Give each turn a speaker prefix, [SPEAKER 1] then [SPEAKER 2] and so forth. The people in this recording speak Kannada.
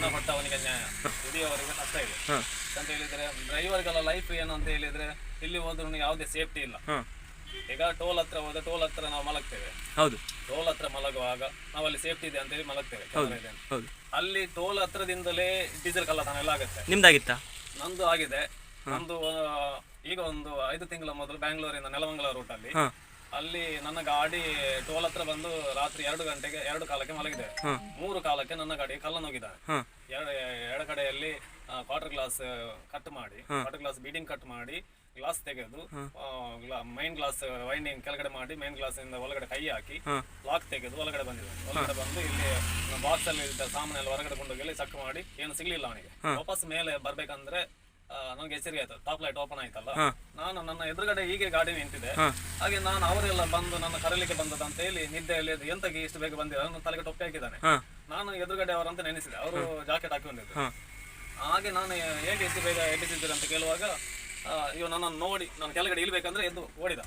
[SPEAKER 1] ಹಣ ಕೊಟ್ಟವನಿಗೆ ನ್ಯಾಯ ದುಡಿಯವರಿಗೆ ನಷ್ಟ ಇದೆ. ಅಂತ ಹೇಳಿದ್ರೆ ಡ್ರೈವರ್ಗಳ ಲೈಫ್ ಏನು ಅಂತ ಹೇಳಿದ್ರೆ ಇಲ್ಲಿ ಹೋದ್ರು ಯಾವುದೇ ಸೇಫ್ಟಿ ಇಲ್ಲ. ಈಗ ಟೋಲ್ ಹತ್ರ ಹೋದ್ರೆ ಟೋಲ್ ಹತ್ರ ನಾವು ಮಲಗ್ತೇವೆ.
[SPEAKER 2] ಹೌದು.
[SPEAKER 1] ಟೋಲ್ ಹತ್ರ ಮಲಗುವಾಗ ನಾವಲ್ಲಿ ಸೇಫ್ಟಿ ಇದೆ ಅಂತ ಹೇಳಿ ಮಲಗ್ತೇವೆ. ಅಲ್ಲಿ ಟೋಲ್ ಹತ್ರದಿಂದಲೇ ಡೀಸೆಲ್ ಕಳ್ಳತನ ಎಲ್ಲ ಆಗುತ್ತೆ.
[SPEAKER 2] ನಿಮ್ದಾಗಿತ್ತಾ?
[SPEAKER 1] ನಂದು ಆಗಿದೆ. ನಂದು ಈಗ ಒಂದು ಐದು ತಿಂಗಳ ಮೊದಲು ಬ್ಯಾಂಗ್ಳೂರಿಂದ ನೆಲಮಂಗಲ ರೂಟ್
[SPEAKER 2] ಹಾಂ.
[SPEAKER 1] ಅಲ್ಲಿ ನನ್ನ ಗಾಡಿ ಟೋಲ್ ಹತ್ರ ಬಂದು ರಾತ್ರಿ ಎರಡು ಗಂಟೆಗೆ ಎರಡು ಕಾಲಕ್ಕೆ ಮಲಗಿದೆ. ಮೂರು ಕಾಲಕ್ಕೆ ನನ್ನ ಗಾಡಿ ಕಲ್ಲನ್ನು ಹೋಗಿದ್ದಾನೆ
[SPEAKER 2] ಹಾಂ.
[SPEAKER 1] ಎರಡು ಕಡೆಯಲ್ಲಿ ಕ್ವಾರ್ಟರ್ ಗ್ಲಾಸ್ ಕಟ್ ಮಾಡಿ ಕ್ವಾರ್ಟರ್ ಗ್ಲಾಸ್ ಬೀಡಿಂಗ್ ಕಟ್ ಮಾಡಿ ಗ್ಲಾಸ್ ತೆಗೆದು ಮೈನ್ ಗ್ಲಾಸ್ ವೈಂಡಿಂಗ್ ಕೆಳಗಡೆ ಮಾಡಿ ಮೈನ್ ಗ್ಲಾಸ್ ಇಂದ ಒಳಗಡೆ ಕೈ ಹಾಕಿ ಲಾಕ್ ತೆಗೆದು ಒಳಗಡೆ ಬಂದಿದೆ. ಒಳಗಡೆ ಬಂದು ಇಲ್ಲಿ ಬಾಕ್ಸ್ ಅಲ್ಲಿ ಇದ್ದ ಸಾಮಾನೆಲ್ಲ ಹೊರಗಡೆ ಕೊಂಡೋಗಿ ಚೆಕ್ ಮಾಡಿ ಏನು ಸಿಗ್ಲಿಲ್ಲ ಅವನಿಗೆ. ವಾಪಸ್ ಮೇಲೆ ಬರ್ಬೇಕಂದ್ರೆ ಆ, ನನಗೆ ಎಚ್ಚರಿಕೆ ಆಯ್ತು. ಟಾಪ್ ಲೈಟ್ ಓಪನ್ ಆಯ್ತಲ್ಲ? ನಾನು ನನ್ನ ಎದುರುಗಡೆ ಹೀಗೆ ಗಾಡಿ ನಿಂತಿದೆ. ಹಾಗೆ ನಾನು ಅವರೆಲ್ಲ ಬಂದು ನನ್ನ ಕರೀಲಿಕ್ಕೆ ಬಂದದ ಅಂತ ಹೇಳಿ ನಿದ್ದೆಯಲ್ಲಿ ಎದ್ದು ಎಂತಕ್ಕೆ ಇಷ್ಟು ಬೇಗ ಬಂದಿಲ್ಲ ನನ್ನ ತಲೆಗೆ ಟೊಪ್ಪೆ ಹಾಕಿದ್ದಾನೆ. ನಾನು ಎದುರುಗಡೆ ಅವರಂತ ನೆನೆಸಿದೆ. ಅವರು ಜಾಕೆಟ್ ಹಾಕೊಂಡಿದ್ರು ಹಾಗೆ ನಾನು ಹೇಗೆ ಇಷ್ಟು ಬೇಗ ಎಬ್ಬಿಸಿದ್ದೀರಿ ಅಂತ ಕೇಳುವಾಗ ಇವ್ ನನ್ನನ್ನು ನೋಡಿ ನಾನು ಕೆಳಗಡೆ ಇಲ್ಬೇಕಂದ್ರೆ ಎದ್ದು ಓಡಿದ.